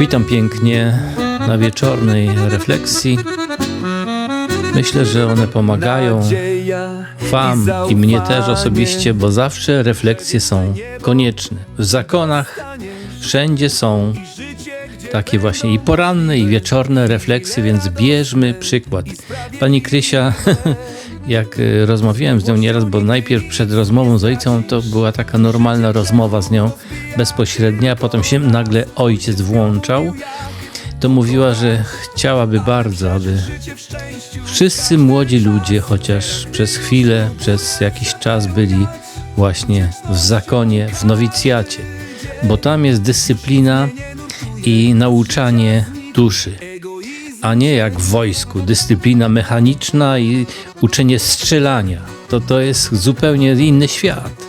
Witam pięknie na wieczornej refleksji. Myślę, że one pomagają Wam i mnie też osobiście, bo zawsze refleksje są konieczne. W zakonach wszędzie są takie właśnie i poranne, i wieczorne refleksje, więc bierzmy przykład. Pani Krysia, jak y, rozmawiałem z nią nieraz, bo najpierw przed rozmową z ojcem to była taka normalna rozmowa z nią bezpośrednia, a potem się nagle ojciec włączał, to mówiła, że chciałaby bardzo, aby wszyscy młodzi ludzie chociaż przez chwilę, przez jakiś czas byli właśnie w zakonie, w nowicjacie, bo tam jest dyscyplina i nauczanie duszy, a nie jak w wojsku, dyscyplina mechaniczna i uczenie strzelania. To, to jest zupełnie inny świat.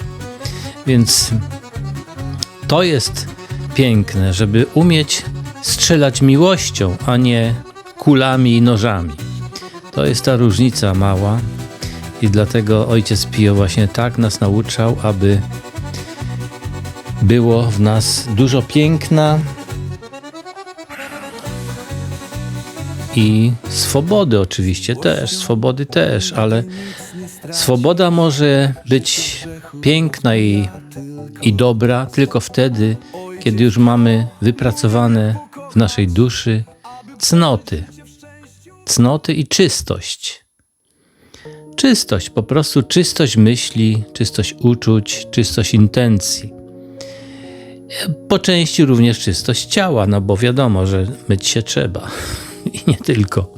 Więc to jest piękne, żeby umieć strzelać miłością, a nie kulami i nożami. To jest ta różnica mała i dlatego ojciec Pio właśnie tak nas nauczał, aby było w nas dużo piękna i swobody oczywiście też, swobody też, ale swoboda może być piękna i, i dobra tylko wtedy, kiedy już mamy wypracowane w naszej duszy cnoty. Cnoty i czystość. Czystość, po prostu czystość myśli, czystość uczuć, czystość intencji. Po części również czystość ciała, no bo wiadomo, że myć się trzeba i nie tylko.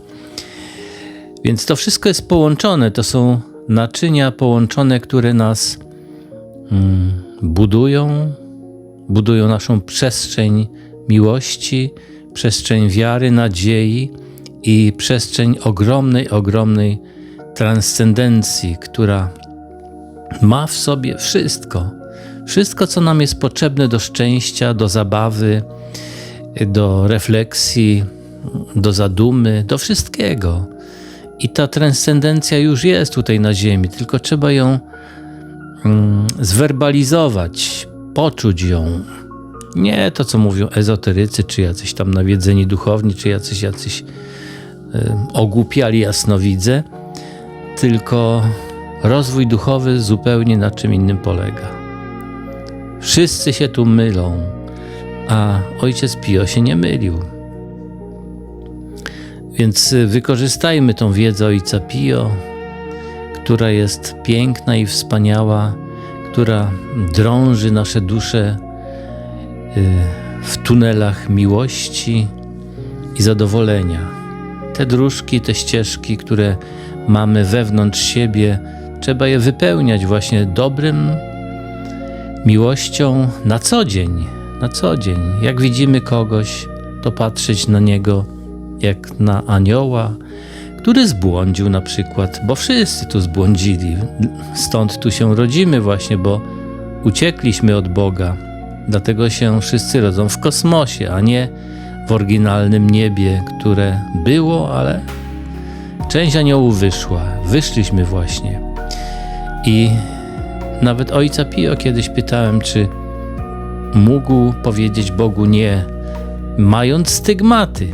Więc to wszystko jest połączone, to są naczynia połączone, które nas mm, budują, budują naszą przestrzeń miłości, przestrzeń wiary, nadziei i przestrzeń ogromnej, ogromnej transcendencji, która ma w sobie wszystko. Wszystko, co nam jest potrzebne do szczęścia, do zabawy, do refleksji, do zadumy, do wszystkiego. I ta transcendencja już jest tutaj na Ziemi, tylko trzeba ją mm, zwerbalizować, poczuć ją. Nie to, co mówią ezoterycy, czy jacyś tam nawiedzeni duchowni, czy jacyś, jacyś y, ogłupiali jasnowidze, tylko rozwój duchowy zupełnie na czym innym polega. Wszyscy się tu mylą, a ojciec Pio się nie mylił. Więc wykorzystajmy tą wiedzę ojca Pio, która jest piękna i wspaniała, która drąży nasze dusze y, w tunelach miłości i zadowolenia. Te dróżki, te ścieżki, które mamy wewnątrz siebie, trzeba je wypełniać właśnie dobrym, miłością na co dzień. Na co dzień. Jak widzimy kogoś, to patrzeć na niego jak na anioła, który zbłądził na przykład, bo wszyscy tu zbłądzili. Stąd tu się rodzimy właśnie, bo uciekliśmy od Boga. Dlatego się wszyscy rodzą w kosmosie, a nie w oryginalnym niebie, które było, ale część aniołów wyszła. Wyszliśmy właśnie. I nawet ojca Pio kiedyś pytałem, czy mógł powiedzieć Bogu nie, mając stygmaty.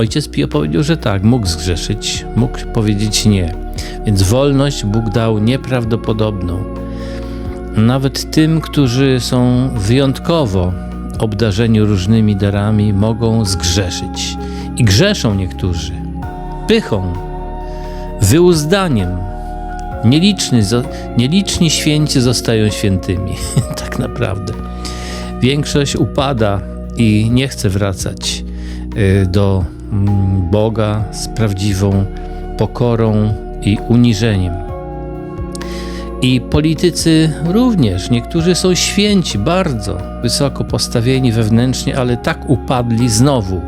Ojciec Pio powiedział, że tak, mógł zgrzeszyć, mógł powiedzieć nie. Więc wolność Bóg dał nieprawdopodobną. Nawet tym, którzy są wyjątkowo obdarzeni różnymi darami, mogą zgrzeszyć. I grzeszą niektórzy pychą, wyuzdaniem. Nieliczni, święci zostają świętymi, tak naprawdę. Większość upada i nie chce wracać y, do Boga z prawdziwą pokorą i uniżeniem. I politycy również, niektórzy są święci, bardzo wysoko postawieni wewnętrznie, ale tak upadli znowu,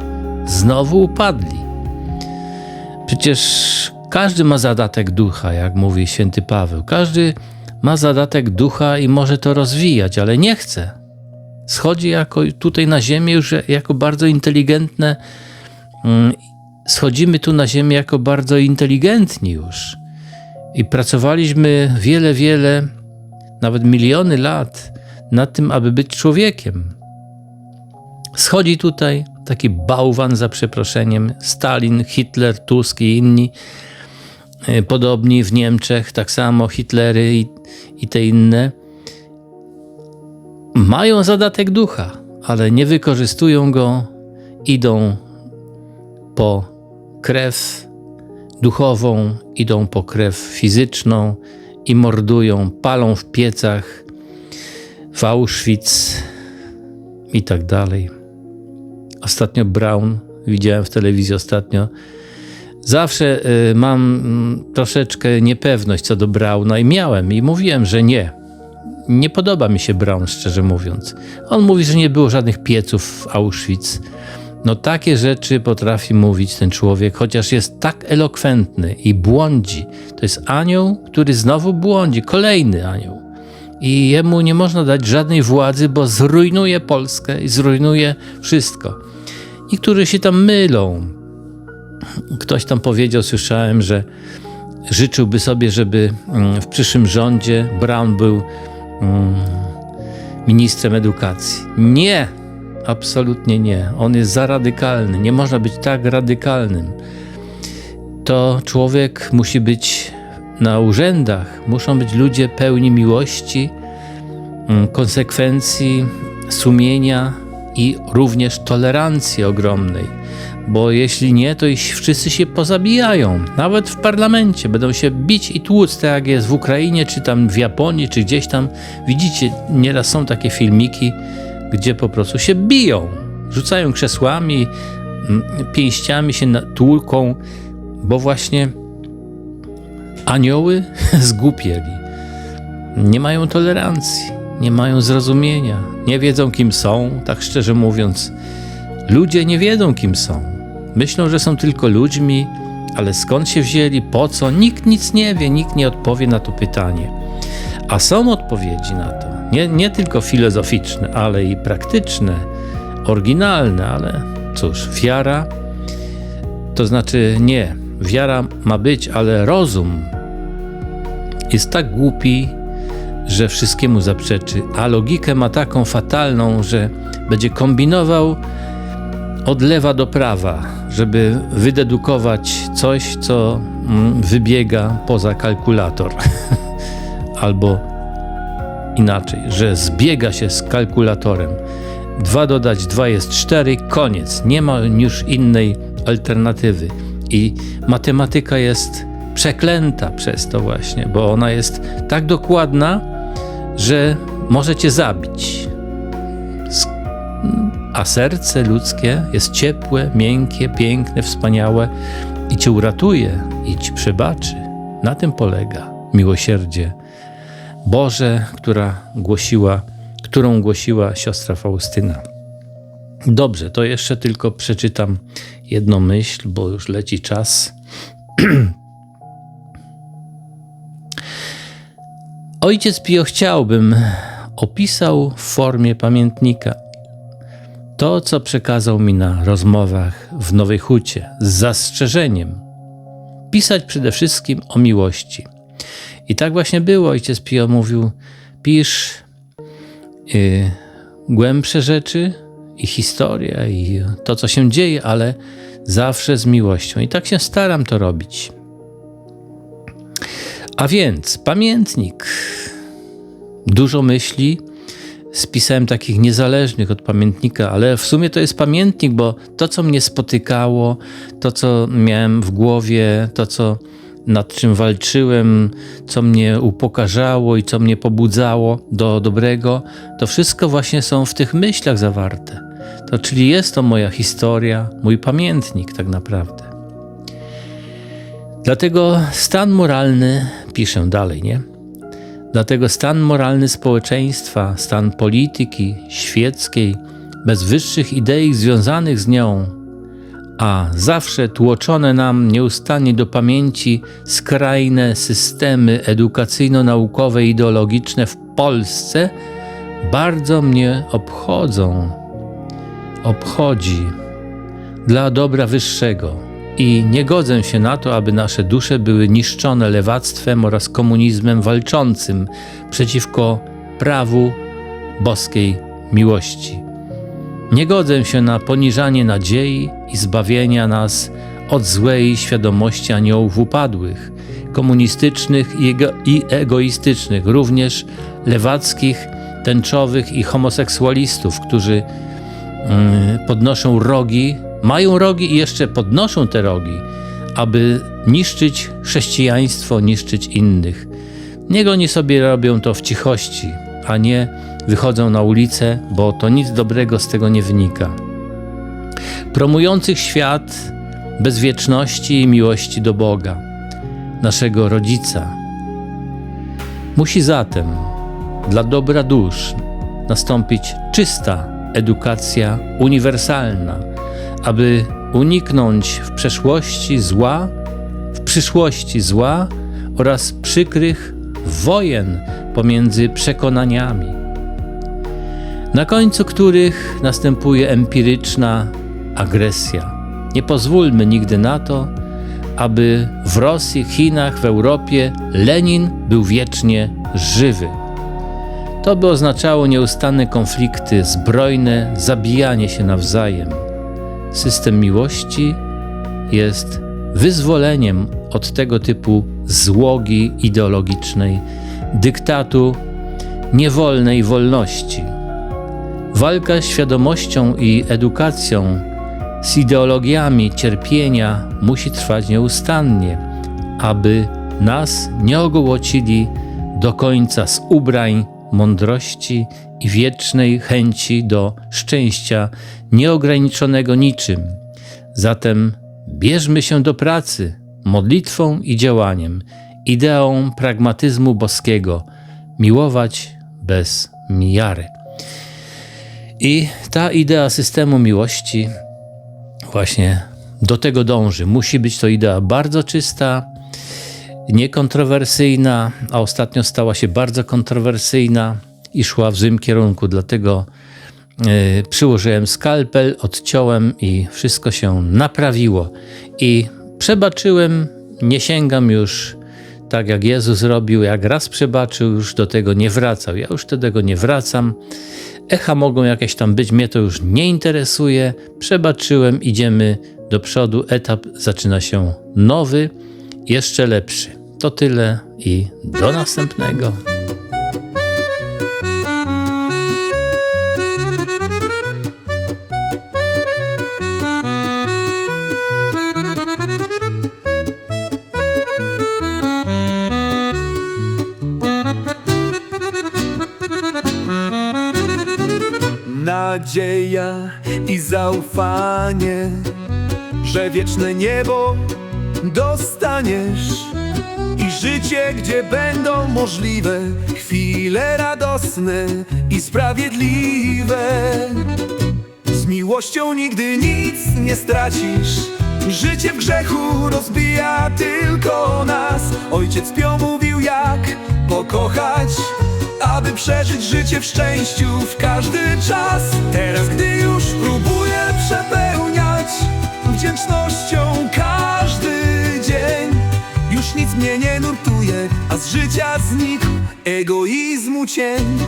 znowu upadli. Przecież każdy ma zadatek ducha, jak mówi święty Paweł. Każdy ma zadatek ducha i może to rozwijać, ale nie chce. Schodzi jako tutaj na ziemię już jako bardzo inteligentne. Mm, Schodzimy tu na ziemię jako bardzo inteligentni już. I pracowaliśmy wiele, wiele, nawet miliony lat nad tym, aby być człowiekiem. Schodzi tutaj taki bałwan za przeproszeniem, Stalin, Hitler, Tusk i inni e, podobni w Niemczech, tak samo Hitlery i, i te inne. Mają zadatek ducha, ale nie wykorzystują go, idą po krew duchową, idą po krew fizyczną i mordują, palą w piecach, w Auschwitz i tak dalej. Ostatnio Brown, widziałem w telewizji ostatnio, zawsze y, mam mm, troszeczkę niepewność co do Brauna i miałem i mówiłem, że nie. Nie podoba mi się Brown, szczerze mówiąc. On mówi, że nie było żadnych pieców w Auschwitz. No takie rzeczy potrafi mówić ten człowiek, chociaż jest tak elokwentny i błądzi. To jest anioł, który znowu błądzi, kolejny anioł. I jemu nie można dać żadnej władzy, bo zrujnuje Polskę i zrujnuje wszystko. Niektórzy się tam mylą. Ktoś tam powiedział, słyszałem, że życzyłby sobie, żeby mm, w przyszłym rządzie Brown był mm, ministrem edukacji. Nie, absolutnie nie. On jest za radykalny. Nie można być tak radykalnym. To człowiek musi być na urzędach, muszą być ludzie pełni miłości, mm, konsekwencji, sumienia i również tolerancji ogromnej. Bo jeśli nie, to wszyscy się pozabijają. Nawet w parlamencie będą się bić i tłuc, tak jak jest w Ukrainie, czy tam w Japonii, czy gdzieś tam. Widzicie, nieraz są takie filmiki, gdzie po prostu się biją. Rzucają krzesłami, pięściami się tłuką, bo właśnie anioły zgłupieli. Nie mają tolerancji, nie mają zrozumienia, nie wiedzą kim są, tak szczerze mówiąc. Ludzie nie wiedzą kim są. Myślą, że są tylko ludźmi, ale skąd się wzięli, po co? Nikt nic nie wie, nikt nie odpowie na to pytanie. A są odpowiedzi na to. Nie, nie tylko filozoficzne, ale i praktyczne, oryginalne, ale cóż, wiara to znaczy nie, wiara ma być, ale rozum jest tak głupi, że wszystkiemu zaprzeczy, a logikę ma taką fatalną, że będzie kombinował od lewa do prawa, żeby wydedukować coś, co mm, wybiega poza kalkulator. Albo inaczej, że zbiega się z kalkulatorem. 2 dodać 2 jest 4, koniec. Nie ma już innej alternatywy. I matematyka jest przeklęta przez to właśnie, bo ona jest tak dokładna, że może cię zabić. A serce ludzkie jest ciepłe, miękkie, piękne, wspaniałe i cię uratuje i ci przebaczy. Na tym polega miłosierdzie Boże, która głosiła, którą głosiła siostra Faustyna. Dobrze, to jeszcze tylko przeczytam jedną myśl, bo już leci czas. Ojciec Pio chciałbym opisał w formie pamiętnika to, co przekazał mi na rozmowach w Nowej Hucie z zastrzeżeniem. Pisać przede wszystkim o miłości. I tak właśnie było. Ojciec Pio mówił: pisz y, głębsze rzeczy i historia, i to, co się dzieje, ale zawsze z miłością. I tak się staram to robić. A więc pamiętnik. Dużo myśli spisałem takich niezależnych od pamiętnika, ale w sumie to jest pamiętnik, bo to, co mnie spotykało, to, co miałem w głowie, to, co nad czym walczyłem, co mnie upokarzało i co mnie pobudzało do dobrego, to wszystko właśnie są w tych myślach zawarte. To czyli jest to moja historia, mój pamiętnik tak naprawdę. Dlatego stan moralny, piszę dalej, nie? Dlatego stan moralny społeczeństwa, stan polityki świeckiej, bez wyższych idei związanych z nią, a zawsze tłoczone nam nieustannie do pamięci skrajne systemy edukacyjno-naukowe i ideologiczne w Polsce bardzo mnie obchodzą, obchodzi. Dla dobra wyższego. I nie godzę się na to, aby nasze dusze były niszczone lewactwem oraz komunizmem walczącym przeciwko prawu boskiej miłości. Nie godzę się na poniżanie nadziei i zbawienia nas od złej świadomości aniołów upadłych, komunistycznych i, ego, i egoistycznych, również lewackich, tęczowych i homoseksualistów, którzy mm, podnoszą rogi, mają rogi i jeszcze podnoszą te rogi, aby niszczyć chrześcijaństwo, niszczyć innych. Niech oni sobie robią to w cichości, a nie wychodzą na ulicę, bo to nic dobrego z tego nie wynika. Promujących świat bez wieczności i miłości do Boga, naszego Rodzica. Musi zatem dla dobra dusz nastąpić czysta edukacja uniwersalna, aby uniknąć w przeszłości zła, w przyszłości zła oraz przykrych wojen pomiędzy przekonaniami, na końcu których następuje empiryczna agresja. Nie pozwólmy nigdy na to, aby w Rosji, Chinach, w Europie Lenin był wiecznie żywy. To by oznaczało nieustanne konflikty zbrojne, zabijanie się nawzajem. System miłości jest wyzwoleniem od tego typu złogi ideologicznej, dyktatu niewolnej wolności. Walka świadomością i edukacją, z ideologiami cierpienia musi trwać nieustannie, aby nas nie ogołocili do końca z ubrań mądrości i wiecznej chęci do szczęścia nieograniczonego niczym. Zatem bierzmy się do pracy modlitwą i działaniem, ideą pragmatyzmu boskiego, miłować bez miary. I ta idea systemu miłości właśnie do tego dąży. Musi być to idea bardzo czysta, niekontrowersyjna, a ostatnio stała się bardzo kontrowersyjna i szła w złym kierunku. Dlatego yy, przyłożyłem skalpel, odciąłem i wszystko się naprawiło. I przebaczyłem, nie sięgam już tak jak Jezus robił, jak raz przebaczył, już do tego nie wracał. Ja już do tego nie wracam. Echa mogą jakieś tam być, mnie to już nie interesuje. Przebaczyłem, idziemy do przodu. Etap zaczyna się nowy, jeszcze lepszy. To tyle i do następnego. Nadzieja i zaufanie, że wieczne niebo dostaniesz i życie, gdzie będą możliwe chwile radosne i sprawiedliwe. Z miłością nigdy nic nie stracisz. Życie w grzechu rozbija tylko nas. Ojciec Pio mówił, jak pokochać, aby przeżyć życie w szczęściu w każdy czas. Teraz, gdy już próbuję przepełniać wdzięcznością każdy dzień, już nic mnie nie nurtuje, a z życia znikł egoizmu cień.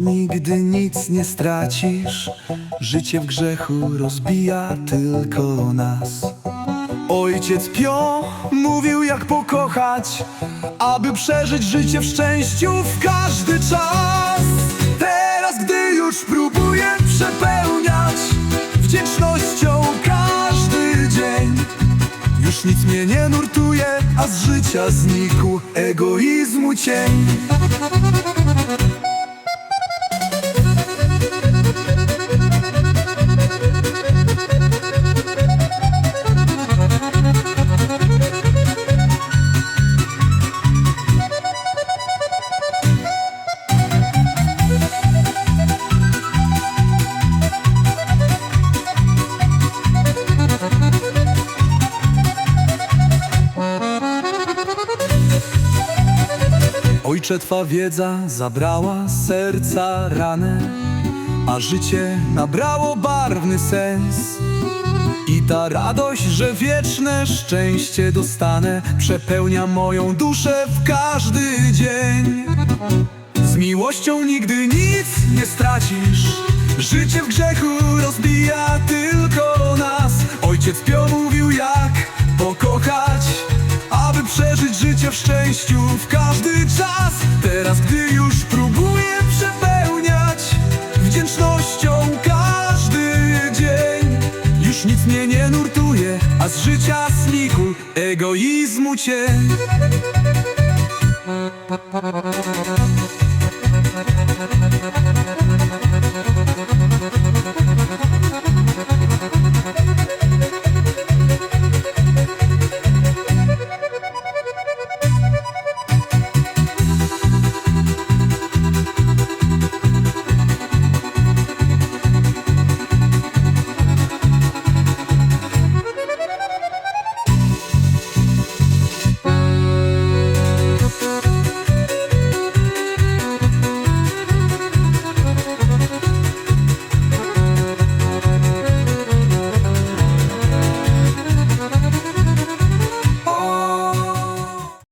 Nigdy nic nie stracisz. Życie w grzechu rozbija tylko nas. Ojciec Pio mówił, jak pokochać, aby przeżyć życie w szczęściu w każdy czas. Teraz, gdy już próbuję przepełniać wdzięcznością każdy dzień, już nic mnie nie nurtuje, a z życia znikł egoizmu cień. Ojcze, wiedza zabrała serca ranę, a życie nabrało barwny sens. I ta radość, że wieczne szczęście dostanę, przepełnia moją duszę w każdy dzień. Z miłością nigdy nic nie stracisz. Życie w grzechu rozbija tylko nas. Ojciec Pio mówił, jak życie w szczęściu w każdy czas. Teraz, gdy już próbuję przepełniać wdzięcznością każdy dzień, już nic mnie nie nurtuje, a z życia znikł egoizmu cień.